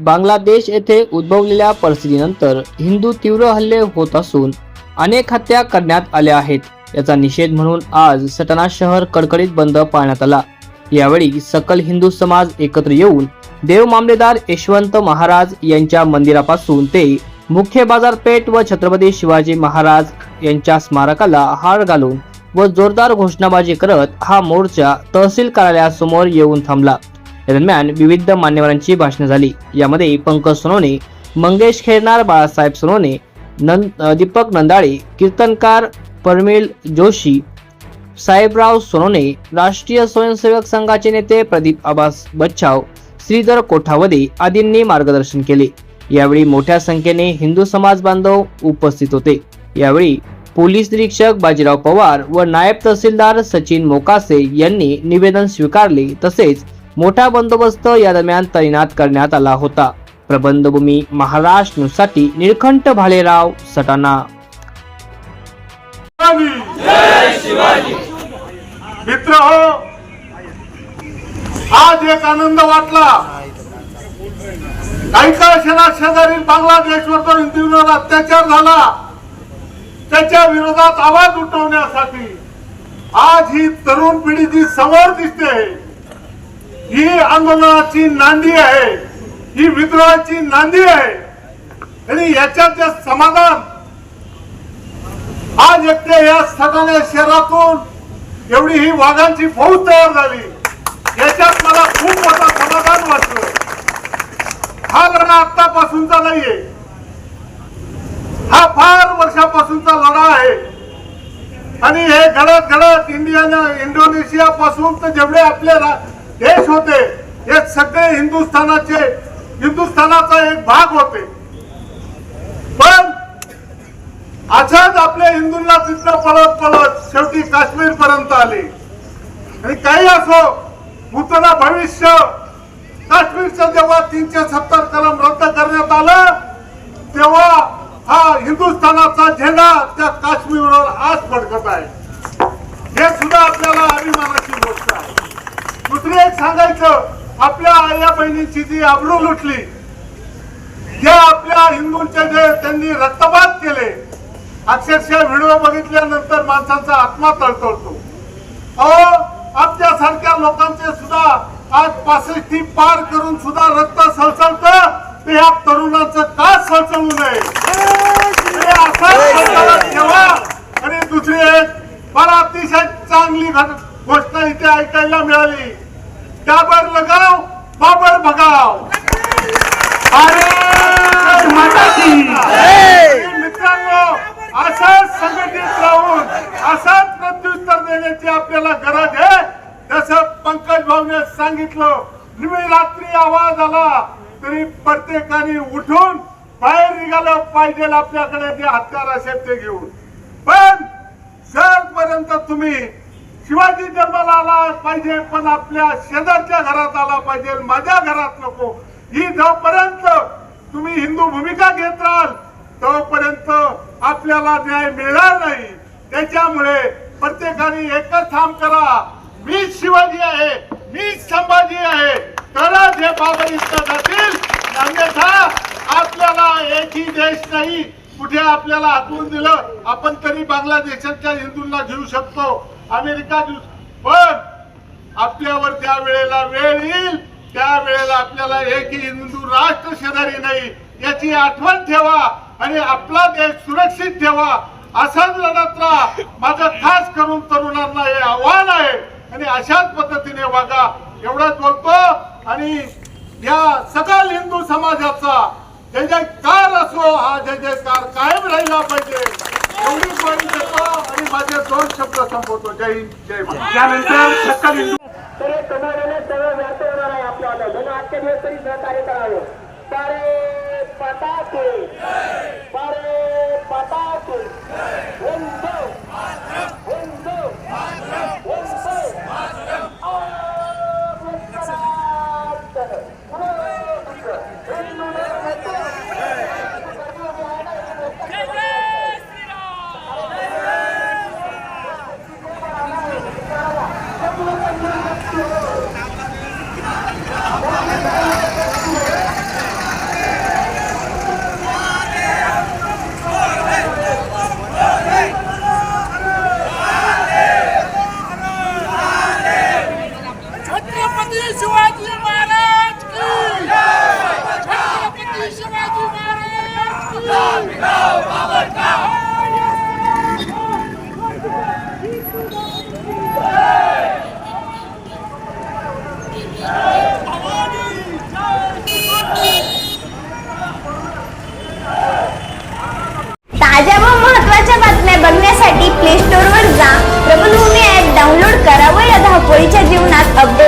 बांगलादेश येथे उद्भवलेल्या परिस्थितीनंतर हिंदू तीव्र हल्ले होत असून अनेक हत्या करण्यात आल्या आहेत. याचा निषेध म्हणून आज सटाणा शहर कडकडीत बंद पाळण्यात आला. यावेळी सकल हिंदू समाज एकत्र येऊन देव मामलेदार यशवंत महाराज यांच्या मंदिरापासून ते मुख्य बाजारपेठ व छत्रपती शिवाजी महाराज यांच्या स्मारकाला हार घालून व जोरदार घोषणाबाजी करत हा मोर्चा तहसील कार्यालयासमोर येऊन थांबला. दरम्यान विविध मान्यवरांची भाषणे झाली. यामध्ये पंकज सोनवणे मंगेश खेरणार बाळासाहेब सोनवणे नंद दीपक नंदाळे कीर्तनकार परमिल जोशी साहेबराव सोनवणे राष्ट्रीय स्वयंसेवक संघाचे नेते प्रदीप आबास बच्छाव श्रीधर कोठावदे आदींनी मार्गदर्शन केले. यावेळी मोठ्या संख्येने हिंदू समाज बांधव उपस्थित होते. यावेळी पोलीस निरीक्षक बाजीराव पवार व नायब तहसीलदार सचिन मोकासे यांनी निवेदन स्वीकारले. तसेच मोठा बंदोबस्त या दरम्यान तैनात करण्यात आला होता. प्रबंधभूमी महाराष्ट्र न्यूजसाठी निळकंठ भालेराव सटाणा. मित्र हो आज एक आनंद वाटला. काही काळ क्षणात शेजारील बांगलादेशवर जो हिंदूंवर अत्याचार झाला. त्याच्या विरोधात आवाज उठवण्यासाठी आज ही तरुण पिढी जी समोर दिसते ही आंदोलनाची नांदी आहे ही विद्रोहाची नांदी आहे. आणि याच्यात समाधान आज एकट्या या सटाणे शहरातून एवढी ही वाघांची फौज तयार झाली. याच्यात मला खूप मोठा समाधान वाटलं. हा लढा आतापासूनचा नाहीये. हा फार वर्षापासूनचा लढा आहे. आणि हे घडत घडत इंडिया इंडोनेशिया पासून तर जेवढे आपले देश होते. हे सगळे हिंदुस्थानाचे हिंदुस्थानाचा एक भाग होते. पण अशाच आपल्या हिंदूंना तिथलं पळत पळत शेवटी काश्मीर पर्यंत आले. आणि काही असो भूतना भविष्य काश्मीरचं जेव्हा तीनशे सत्तर कलम रद्द करण्यात आलं तेव्हा हा हिंदुस्थानाचा झेंडा त्या काश्मीरवर आज फडकत आहे हे सुद्धा आपल्याला अभिमानाची गोष्ट आहे दुसरी एक सांगायचं आपल्या आया बहिणीची जी आबरू लुटली ज्या आपल्या हिंदूंचे जे त्यांनी रक्तपात केले अक्षरशः व्हिडिओ बघितल्यानंतर माणसाचा आत्मा तळतळतो. अहो आपल्यासारख्या लोकांचे सुद्धा आज पासष्टी पार करून सुद्धा रक्त सळसळत ते ह्या तरुणांचं का सळसळू नये? ठेवा. आणि दुसरी एक मला अतिशय चांगली गोष्ट इथे ऐकायला मिळाली. मित्रांनो असंच संघटित राहून असंच प्रत्युत्तर देण्याची आपल्याला गरज आहे. जसं पंकज भाऊने सांगितलं निमी रात्री आवाज आला तरी प्रत्येकाने उठून बाहेर निघालं पाहिजे आपल्याकडे जे हत्यार असेल ते घेऊन. पण जरपर्यंत तुम्ही शिवाजी जन्माला आला पाहिजे पण आपल्या शेजारच्या घरात आला पाहिजे माझ्या घरात नको. ही जोपर्यंत तुम्ही हिंदू भूमिका घेत राहाल तोपर्यंत आपल्याला न्याय मिळणार नाही. त्याच्यामुळे प्रत्येकाने एकच ठाम करा मी शिवाजी आहे मी संभाजी आहे. तरच हे बाबा जातील अन्यथा आपल्याला एकही देश नाही. कुठे आपल्याला हातवून दिलं आपण तरी बांगलादेशाच्या हिंदूंना घेऊ शकतो. अमेरिका घेऊ पण आपल्यावर त्या वेळेला वेळ येईल. त्या वेळेला आपल्याला एकही हिंदू राष्ट्र शेजारी नाही याची आठवण ठेवा आणि आपला देश सुरक्षित ठेवा. असाच लढत राहा माझं खास करून तरुणांना हे आव्हान आहे. आणि अशाच पद्धतीने वागा एवढंच बोलतो. आणि या सकल हिंदू समाजाचा जय जयकार असो हा जय जयकार कायम राहिला पाहिजे. एवढी ग्वाही देतो आणि माझे दोन शब्द संपवतो. जय हिंद जय त्यानंतर सकल हिंदू आहे आपल्याला म्हणून आजच्या दिवस तरी सहकार्य करावं. सारे पटाके. सारे परिचय देऊन आज अपडेट